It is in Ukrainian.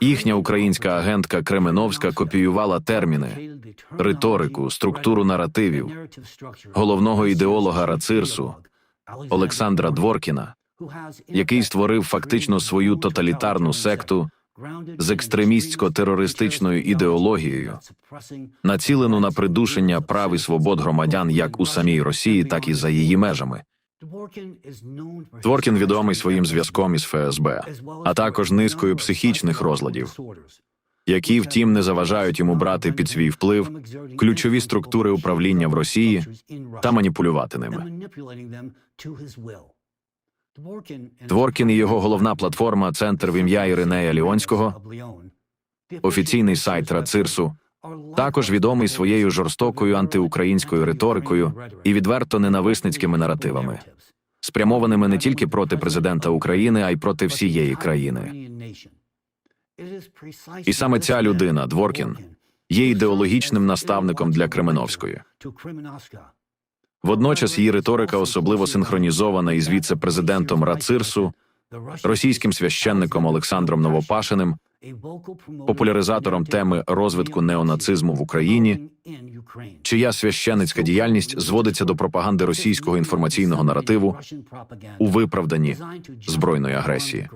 Їхня українська агентка Кременовська копіювала терміни, риторику, структуру наративів головного ідеолога Рацирсу Олександра Дворкіна, який створив фактично свою тоталітарну секту з екстремістсько-терористичною ідеологією, націлену на придушення прав і свобод громадян як у самій Росії, так і за її межами. Дворкін відомий своїм зв'язком із ФСБ, а також низкою психічних розладів, які, втім, не заважають йому брати під свій вплив ключові структури управління в Росії та маніпулювати ними. Дворкін і його головна платформа Центр в ім'я Іринея Ліонського, офіційний сайт Рацирсу, також відомий своєю жорстокою антиукраїнською риторикою і відверто ненависницькими наративами, спрямованими не тільки проти президента України, а й проти всієї країни. І саме ця людина, Дворкін, є ідеологічним наставником для Кременовської. Водночас її риторика особливо синхронізована із віце-президентом Рацирсу, російським священником Олександром Новопашиним, популяризатором теми розвитку неонацизму в Україні, чия священницька діяльність зводиться до пропаганди російського інформаційного наративу у виправданні збройної агресії.